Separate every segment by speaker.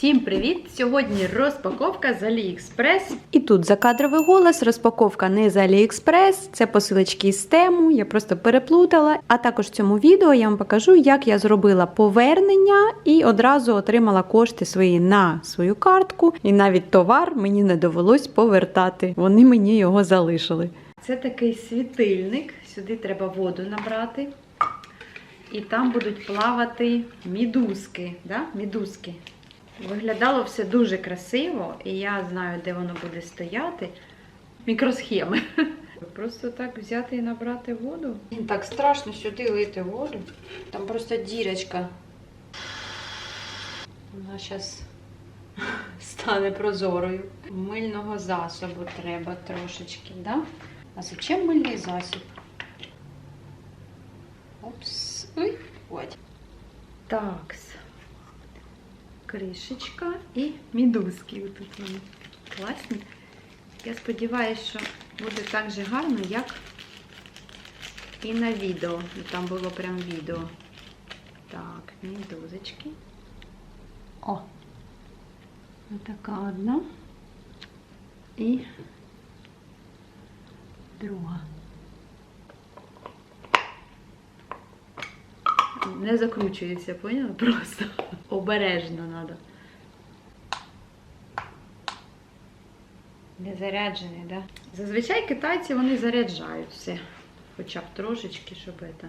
Speaker 1: Всім привіт! Сьогодні розпаковка з AliExpress.
Speaker 2: І тут закадровий голос, розпаковка не з AliExpress, це посилочки з тему, я просто переплутала. А також в цьому відео я вам покажу, як я зробила повернення і одразу отримала кошти свої на свою картку. І навіть товар мені не довелось повертати. Вони мені його залишили.
Speaker 1: Це такий світильник. Сюди треба воду набрати. І там будуть плавати мідузки. Да? мідузки. Виглядало все дуже красиво, і я знаю, де воно буде стояти. Мікросхеми. Просто так взяти і набрати воду. Так страшно сюди лити воду. Там просто дірочка. Вона зараз стане прозорою. Мильного засобу треба трошечки, да? А зачем мильний засіб? Опс. Ой, ось. Такс. Кришечка і мідузки. Тут вони класні. Я сподіваюся, що буде так же гарно, як і на відео. І там було прям відео. Так, мідузочки. О! Отака одна. І друга. Не закручується, поняла? Просто обережно треба. Не заряджений, да? Зазвичай китайці вони заряджають все. Хоча б трошечки, щоб це.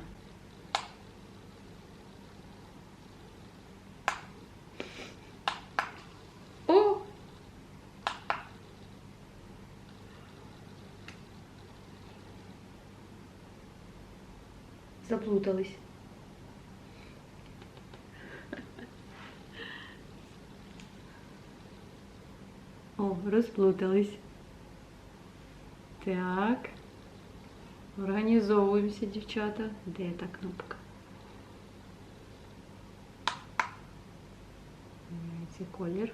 Speaker 1: О! Заплутались. О, розплутались. Так. Організовуємося, дівчата. Де та кнопка? Це колір.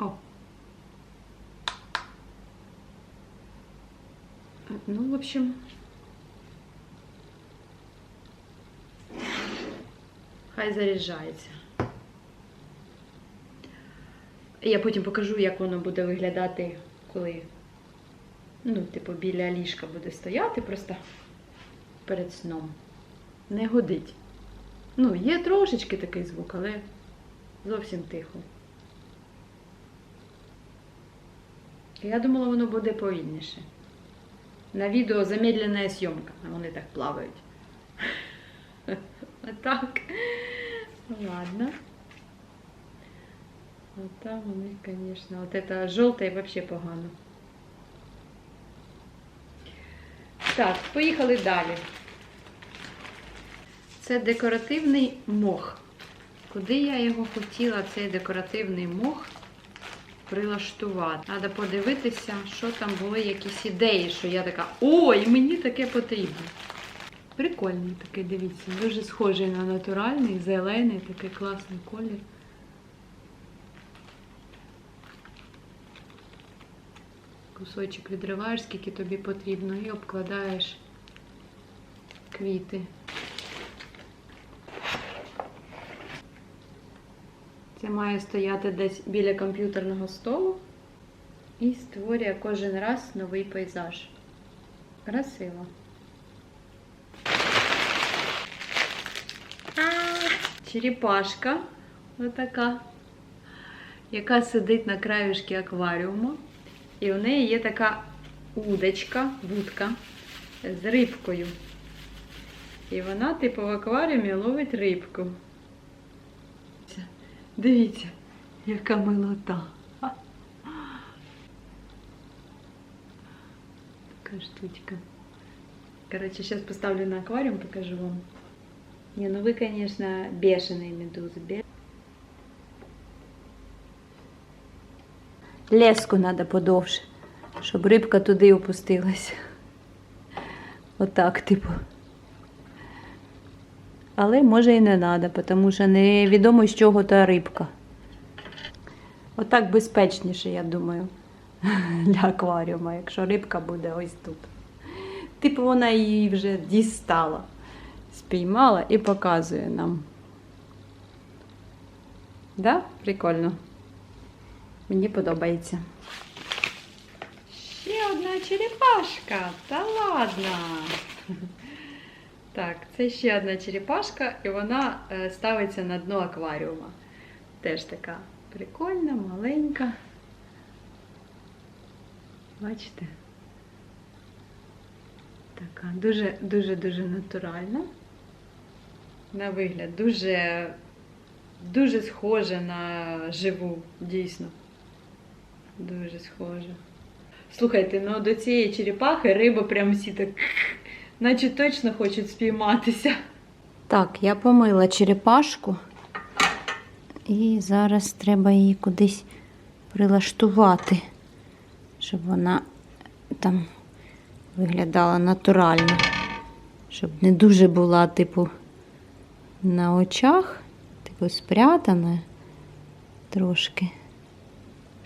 Speaker 1: О. Ну, в общем, хай заряджається. Я потім покажу, як воно буде виглядати, коли, ну, типу, біля ліжка буде стояти просто перед сном. Не годить. Ну, є трошечки такий звук, але зовсім тихо. Я думала, воно буде повільніше. На відео замедлена зйомка, а вони так плавають. Отак. Ладно. Вот там у них, конечно, вот это желтое вообще погано. Так, поїхали далі. Це декоративний мох. Куди я його хотіла, цей декоративний мох? Прилаштувати. Треба подивитися, що там були якісь ідеї, що я така, ой, мені таке потрібно. Прикольний такий, дивіться, дуже схожий на натуральний, зелений, такий класний колір. Кусочок відриваєш, скільки тобі потрібно, і обкладаєш квіти. Це має стояти десь біля комп'ютерного столу і створює кожен раз новий пейзаж. Красиво. Черепашка отака, яка сидить на краюшки акваріуму. І у неї є така удочка, вудка з рибкою. І вона, типу, в акваріумі ловить рибку. Дивіться, яка милота. Така штучка. Короче, сейчас поставлю на аквариум, покажу вам. Не, ну вы, конечно, бешеные медузы. Бе...
Speaker 2: Леску треба подовше, щоб рибка туди опустилась. Отак, типу. Але може і не треба, тому що невідомо з чого та рибка. Отак безпечніше, я думаю, для акваріума, якщо рибка буде ось тут. Типу вона її вже дістала, спіймала і показує нам. Да? Прикольно. Мені подобається. Ще одна черепашка. Та ладно. Так, це ще одна черепашка, і вона е, ставиться на дно акваріума. Теж така прикольна, маленька. Бачите? Така дуже дуже дуже натуральна. На вигляд, дуже, дуже схожа на живу, дійсно. Дуже схожа. Слухайте, ну до цієї черепахи риби прям всі так, наче точно хочуть спійматися. Так, я помила черепашку. І зараз треба її кудись прилаштувати, щоб вона там виглядала натурально. Щоб не дуже була, типу, на очах, типу, спрятана трошки.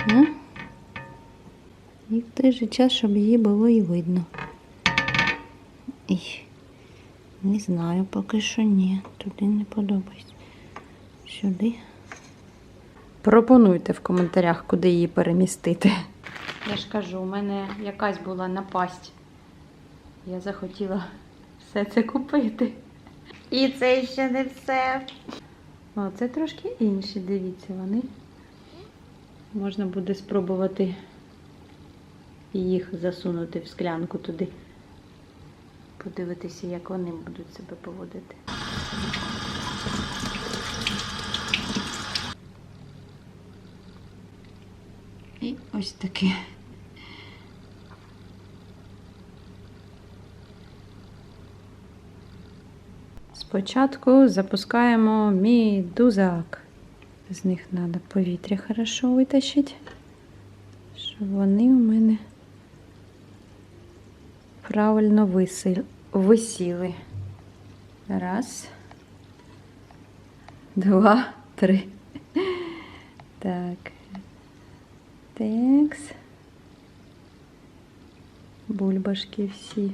Speaker 2: Ну, і в той же час, щоб її було і видно. І не знаю, поки що ні. Туди не подобається. Сюди. Пропонуйте в коментарях, куди її перемістити. Я ж кажу, у мене якась була напасть. Я захотіла все це купити. І це ще не все. О, це трошки інші, дивіться, вони. Можна буде спробувати їх засунути в склянку туди. Подивитися, як вони будуть себе поводити. І ось таке. Спочатку запускаємо мідузак. З них треба повітря хорошо витащити, щоб вони у мене правильно висіли. Раз, два, три. Так. Текс. Бульбашки всі.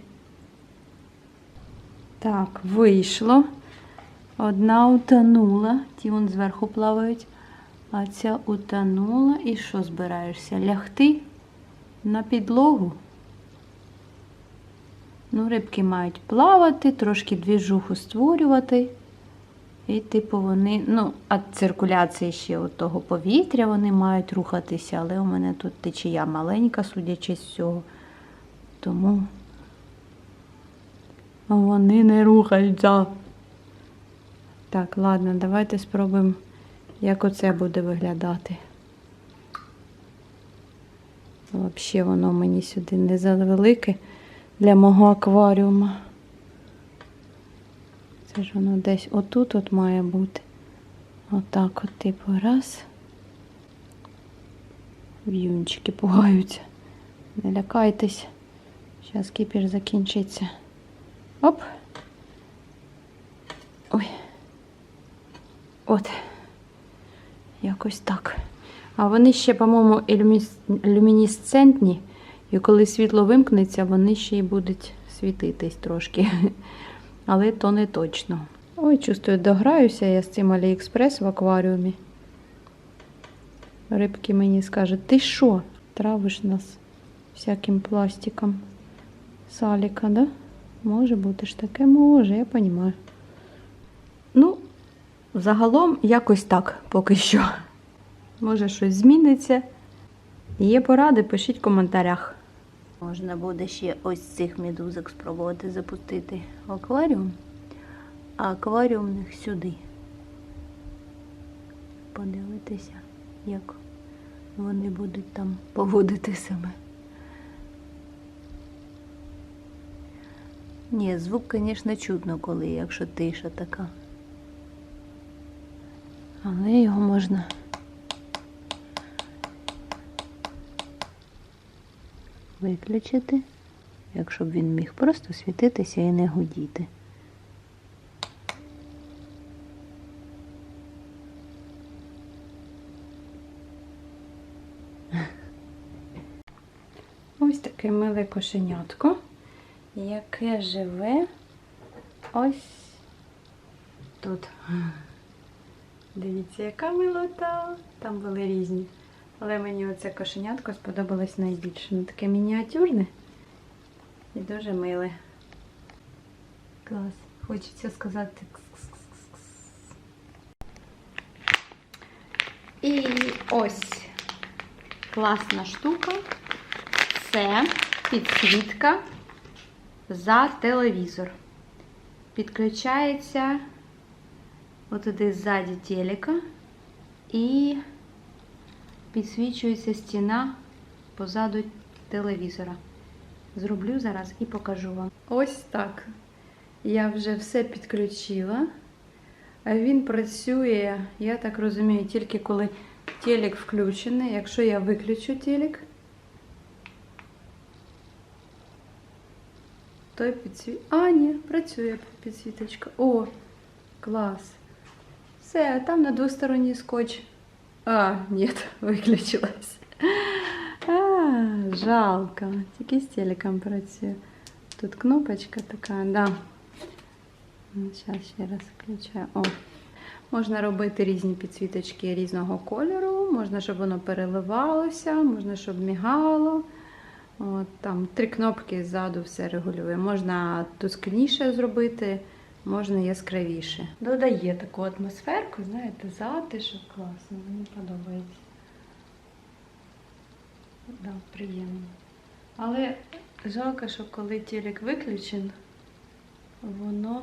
Speaker 2: Так, вийшло. Одна утонула, ті вон зверху плавають, а ця утонула. І що збираєшся? Лягти на підлогу? Ну, рибки мають плавати, трошки двіжуху створювати. І, типу, вони, ну, а циркуляції ще от того повітря вони мають рухатися, але у мене тут течія маленька, судячи з цього. Тому вони не рухаються. Так, ладно, давайте спробуємо, як оце буде виглядати. Взагалі воно мені сюди не завелике для мого акваріума. Це ж воно десь отут от має бути. Отак от, типу, раз. В'юнчики пугаються. Не лякайтесь. Зараз кипіш закінчиться. Оп. Ой. От. Якось так. А вони ще, по-моєму, люмінесцентні. І коли світло вимкнеться, вони ще й будуть світитись трошки. Але то не точно. Ой, чувствую, дограюся я з цим Аліекспрес в акваріумі. Рибки мені скажуть, ти що? Травиш нас всяким пластиком. Саліка, да? Може бути ж таке, може, я розумію. Ну, загалом якось так поки що. Може, щось зміниться. Є поради, пишіть в коментарях. Можна буде ще ось цих медузок спробувати запустити в акваріум, а акваріумних сюди. Подивитися, як вони будуть там поводити себе. Ні, звук, звісно, чутно, коли, якщо тиша така. Але його можна виключити, якщо б він міг просто світитися і не гудіти. Ось таке миле кошенятко, яке живе ось тут. Дивіться, яка милота, там були різні. Але мені оце кошенятко сподобалось найбільше. Ну, таке мініатюрне і дуже миле. Клас. Хочеться сказати. кс-кс-кс-кс. І ось класна штука. Це підсвітка за телевізор. Підключається отуди ззаді телека і підсвічується стіна позаду телевізора. Зроблю зараз і покажу вам. Ось так. Я вже все підключила. Він працює, я так розумію, тільки коли телек включений. Якщо я виключу телек, то підсві... А, ні, працює підсвіточка. О, клас. Все, там на двосторонній скотч. А, ні, виключилась. А, жалко. Тільки з телеком працює. Тут кнопочка така, да. Зараз ще раз включаю. О. Можна робити різні підсвіточки різного кольору, можна, щоб воно переливалося, можна, щоб мігало. От, там три кнопки ззаду все регулює. Можна тускніше зробити, можна яскравіше. Додає таку атмосферку, знаєте, затишок класно, мені подобається. Да, приємно. Але жалко, що коли телек виключен, воно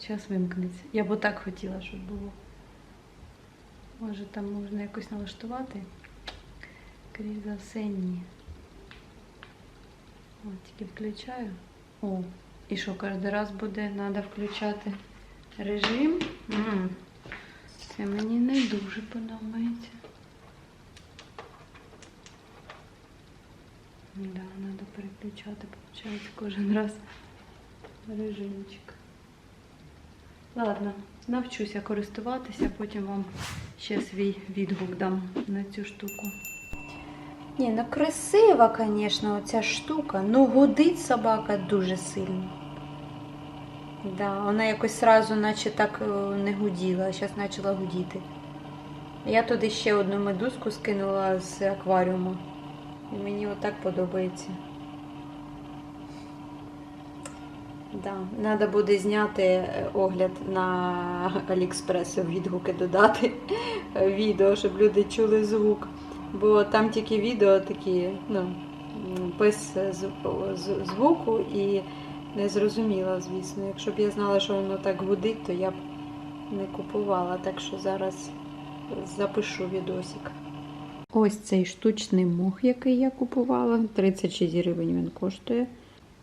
Speaker 2: зараз вимкнеться. Я б так хотіла, щоб було. Може там можна якось налаштувати. Крізь за все ні. О, тільки включаю. О, і що кожен раз буде треба включати режим. Це мені не дуже подобається. Да, треба переключати, виходить, кожен раз режимчик. Ладно, навчуся користуватися, потім вам ще свій відгук дам на цю штуку. Ні, ну красива, звісно, оця штука. Ну гудить собака дуже сильно. Да, вона якось сразу наче так е, не гуділа, а зараз почала гудіти. Я туди ще одну медузку скинула з акваріуму. І мені отак подобається. Да, треба буде зняти е, огляд на Аліекспрес, відгуки додати відео, щоб люди чули звук. Бо там тільки відео такі, ну, без звуку і не зрозуміла, звісно. Якщо б я знала, що воно так гудить, то я б не купувала. Так що зараз запишу відосик. Ось цей штучний мох, який я купувала. 36 гривень він коштує.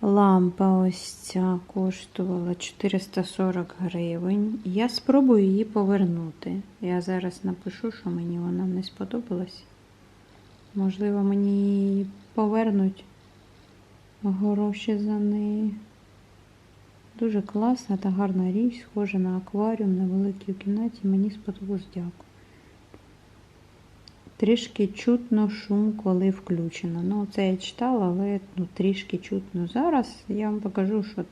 Speaker 2: Лампа ось ця коштувала 440 гривень. Я спробую її повернути. Я зараз напишу, що мені вона не сподобалась. Можливо, мені повернуть гроші за неї. Дуже класна та гарна річ, схожа на акваріум на великій кімнаті. Мені сподобалось дякую. Трішки чутно шум, коли включено. Ну, це я читала, але ну, трішки чутно. Зараз я вам покажу, що,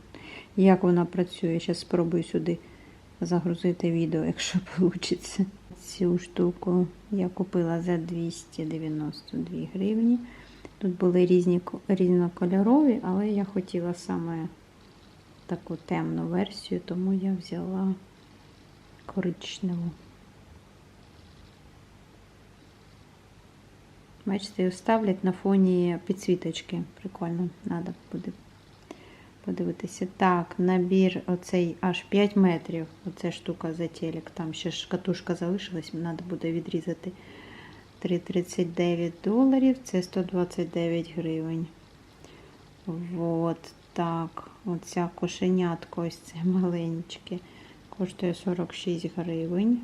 Speaker 2: як вона працює. Зараз спробую сюди загрузити відео, якщо вийде. Цю штуку я купила за 292 гривні. Тут були різні різнокольорові, але я хотіла саме таку темну версію, тому я взяла коричневу. Бачите, ставлять на фоні підсвіточки. Прикольно, треба буде подивитися. Так, набір оцей аж 5 метрів. Оця штука за телек. Там ще ж катушка залишилась, треба буде відрізати 3,39 доларів. Це 129 гривень. Вот так. Оця кошенятко, ось це маленьке. Коштує 46 гривень.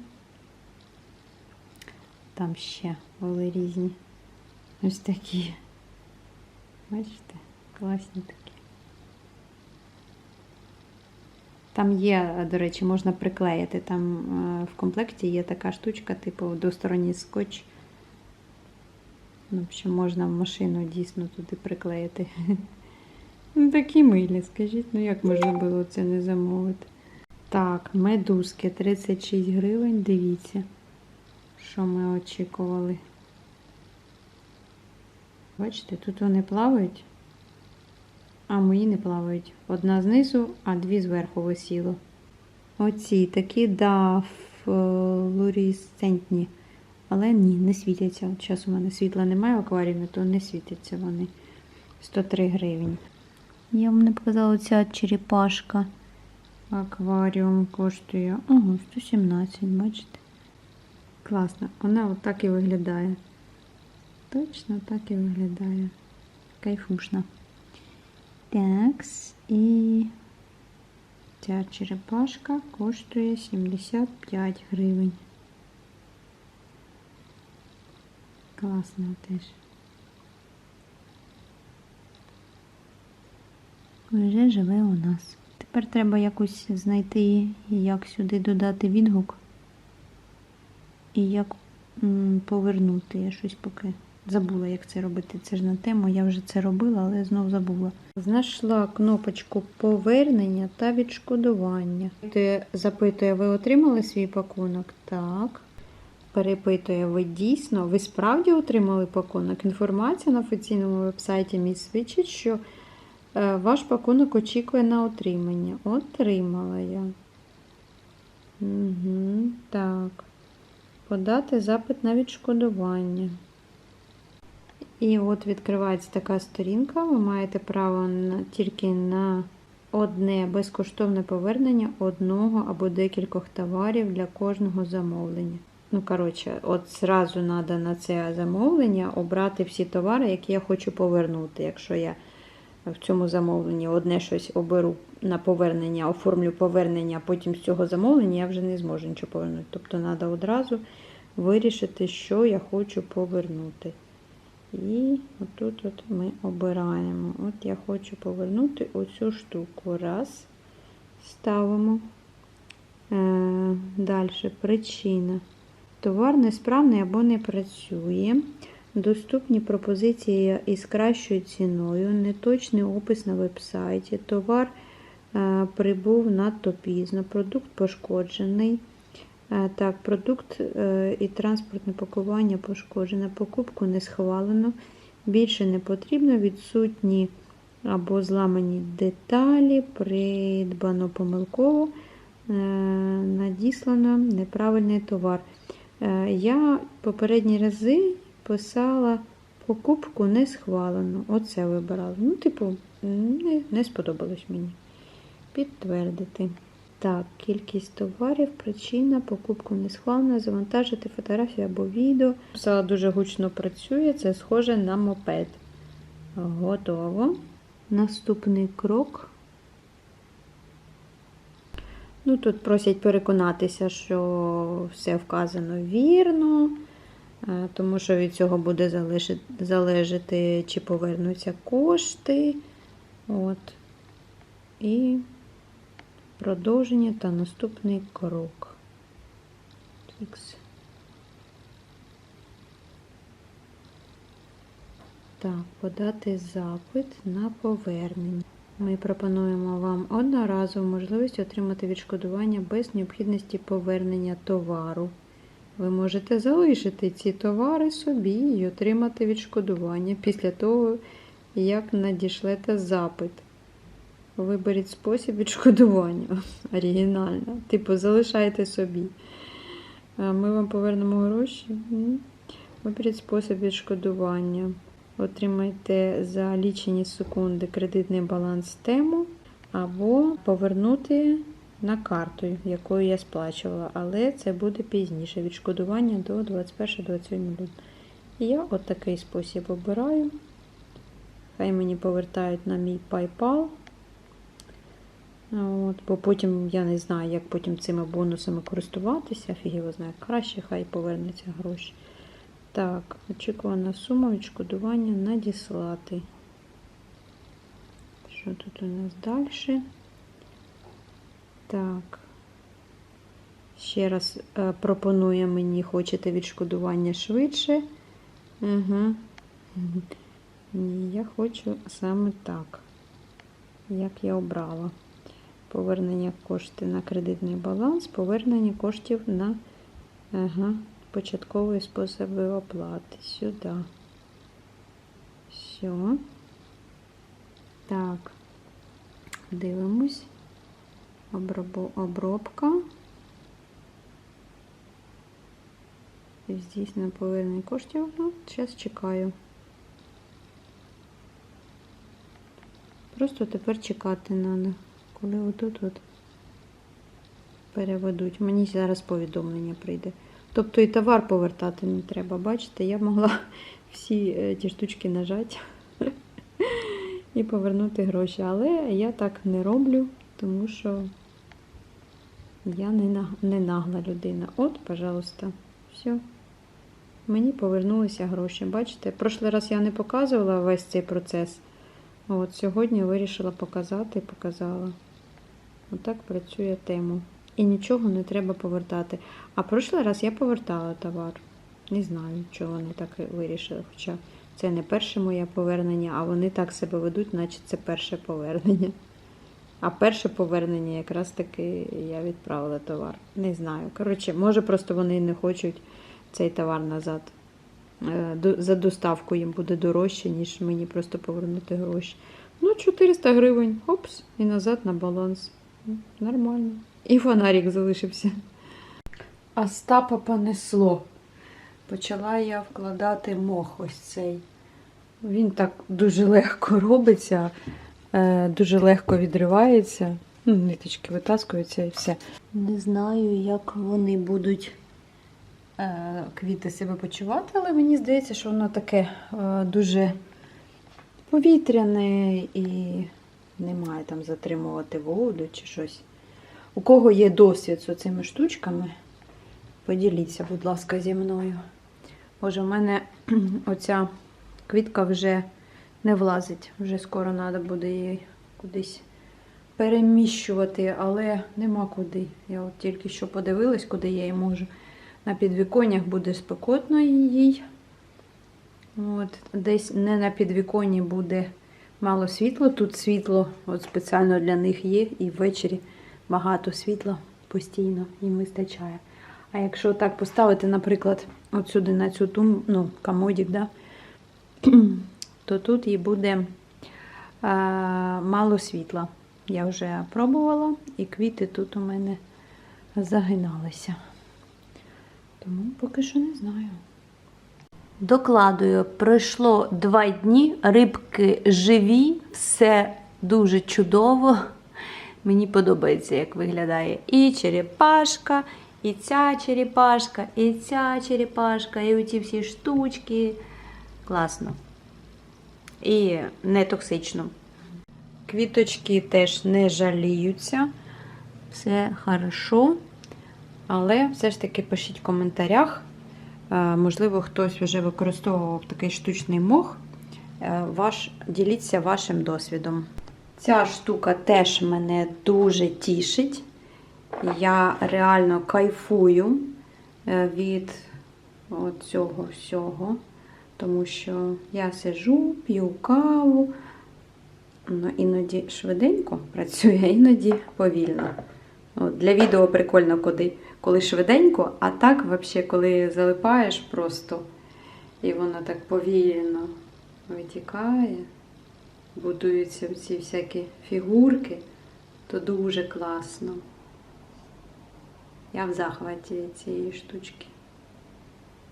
Speaker 2: Там ще були різні. Ось такі. Бачите, класні такі. Там є, до речі, можна приклеїти. Там е, в комплекті є така штучка, типу двосторонній скотч. Ну, що можна в машину дійсно туди приклеїти. Ну, такі милі, скажіть, ну як можна було це не замовити? Так, медузки 36 гривень, дивіться, що ми очікували. Бачите, тут вони плавають, а мої не плавають. Одна знизу, а дві зверху висіло. Оці такі, да, флуоресцентні. Але ні, не світяться. От зараз у мене світла немає в акваріумі, то не світяться вони. 103 гривні. Я вам не показала ця черепашка. Акваріум коштує. Ага, 117, бачите? Класно. Вона отак і виглядає. Точно так і виглядає. Кайфушна. Такс. І ця черепашка коштує 75 гривень. Класно теж. Вже живе у нас. Тепер треба якось знайти, як сюди додати відгук. І як повернути. Я щось поки забула, як це робити. Це ж на тему. Я вже це робила, але знов забула. Знайшла кнопочку повернення та відшкодування. Ти запитує, ви отримали свій пакунок? Так. Перепитує, ви дійсно, ви справді отримали пакунок? Інформація на офіційному вебсайті мій свідчить, що е, ваш пакунок очікує на отримання. Отримала я. Угу, так. Подати запит на відшкодування. І от відкривається така сторінка. Ви маєте право на, тільки на одне безкоштовне повернення одного або декількох товарів для кожного замовлення. Ну, коротше, от зразу треба на це замовлення обрати всі товари, які я хочу повернути. Якщо я в цьому замовленні одне щось оберу на повернення, оформлю повернення, а потім з цього замовлення я вже не зможу нічого повернути. Тобто треба одразу вирішити, що я хочу повернути. І отут от ми обираємо. От я хочу повернути оцю штуку. Раз. Ставимо. Е, Далі причина. Товар несправний або не працює. Доступні пропозиції із кращою ціною, неточний опис на вебсайті. Товар е, прибув надто пізно, продукт пошкоджений. Е, Так, продукт е, і транспортне пакування пошкоджене, покупку не схвалено, більше не потрібно, відсутні або зламані деталі, придбано помилково, е, надіслано неправильний товар. Я попередні рази писала покупку не схвалено. Оце вибирала. Ну, типу, не, не сподобалось мені. Підтвердити. Так, кількість товарів, причина, покупку не схвалено, завантажити фотографію або відео. Писала дуже гучно працює, це схоже на мопед. Готово. Наступний крок. Ну, тут просять переконатися, що все вказано вірно, е, тому що від цього буде залежати чи повернуться кошти. От. І продовження та наступний крок. Фікс. Так, подати запит на повернення. Ми пропонуємо вам одноразову можливість отримати відшкодування без необхідності повернення товару. Ви можете залишити ці товари собі і отримати відшкодування після того, як надішлете запит. Виберіть спосіб відшкодування. Оригінально. Типу, залишайте собі. Ми вам повернемо гроші. Виберіть спосіб відшкодування. Отримайте за лічені секунди кредитний баланс тему або повернути на карту, якою я сплачувала. Але це буде пізніше. Відшкодування до 21-27 лютого. Я от такий спосіб обираю. Хай мені повертають на мій PayPal. От, бо потім я не знаю, як потім цими бонусами користуватися. Фіг його знає, краще хай повернеться гроші. Так, очікувана сума відшкодування надіслати. Що тут у нас далі? Так. Ще раз е, пропонує мені, хочете відшкодування швидше. Угу. Ні, я хочу саме так, як я обрала. Повернення коштів на кредитний баланс, повернення коштів на ага, початковий спосіб оплати. Сюди. Все. Так. Дивимось. Обробка. Здійснено повернення коштів. Ну, зараз чекаю. Просто тепер чекати треба, коли отут от переведуть. Мені зараз повідомлення прийде. Тобто і товар повертати не треба. Бачите, я могла всі е, ті штучки нажати і повернути гроші. Але я так не роблю, тому що я не, нагла людина. От, пожалуйста, все. Мені повернулися гроші. Бачите, прошлий раз я не показувала весь цей процес. От сьогодні вирішила показати і показала. Отак працює тему. І нічого не треба повертати. А прошлий раз я повертала товар. Не знаю, чого вони так вирішили. Хоча це не перше моє повернення, а вони так себе ведуть, наче це перше повернення. А перше повернення якраз таки я відправила товар. Не знаю. Коротше, може просто вони не хочуть цей товар назад. Е, За доставку їм буде дорожче, ніж мені просто повернути гроші. Ну, 400 гривень, опс, і назад на баланс. Нормально. І фонарик залишився. Остапа понесло. Почала я вкладати мох ось цей. Він так дуже легко робиться, е, дуже легко відривається. Ну, ниточки витаскуються і все. Не знаю, як вони будуть е, квіти себе почувати, але мені здається, що воно таке е, дуже повітряне і не має там затримувати воду чи щось. У кого є досвід з цими штучками, поділіться, будь ласка, зі мною. Боже, в мене оця квітка вже не влазить. Вже скоро треба буде її кудись переміщувати, але нема куди. Я от тільки що подивилась, куди я її можу. На підвіконнях буде спекотно їй. От, десь не на підвіконні буде мало світла. Тут світло от спеціально для них є, і ввечері багато світла постійно їм вистачає. А якщо так поставити, наприклад, от сюди на цю тум, ну, комодик, да, то тут їй буде е, мало світла. Я вже пробувала, і квіти тут у мене загиналися. Тому поки що не знаю. Докладую, пройшло два дні, рибки живі, все дуже чудово. Мені подобається, як виглядає і черепашка, і ця черепашка, і ця черепашка, і оці всі штучки. Класно. І не токсично. Квіточки теж не жаліються. Все хорошо. Але все ж таки пишіть в коментарях. Е, Можливо, хтось вже використовував такий штучний мох. Е, Ваш, діліться вашим досвідом. Ця штука теж мене дуже тішить. Я реально кайфую е, від цього всього. Тому що я сижу, п'ю каву, ну, іноді швиденько працює, іноді повільно. Для відео прикольно, коли, коли швиденько, а так, взагалі, коли залипаєш просто, і воно так повільно витікає, будуються ці всякі фігурки, то дуже класно. Я в захваті цієї штучки.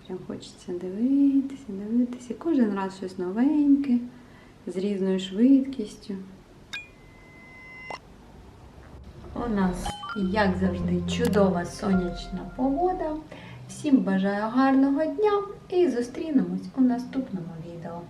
Speaker 2: Прям хочеться дивитися, дивитися. Кожен раз щось новеньке, з різною швидкістю. У нас, як завжди, чудова сонячна погода. Всім бажаю гарного дня і зустрінемось у наступному відео.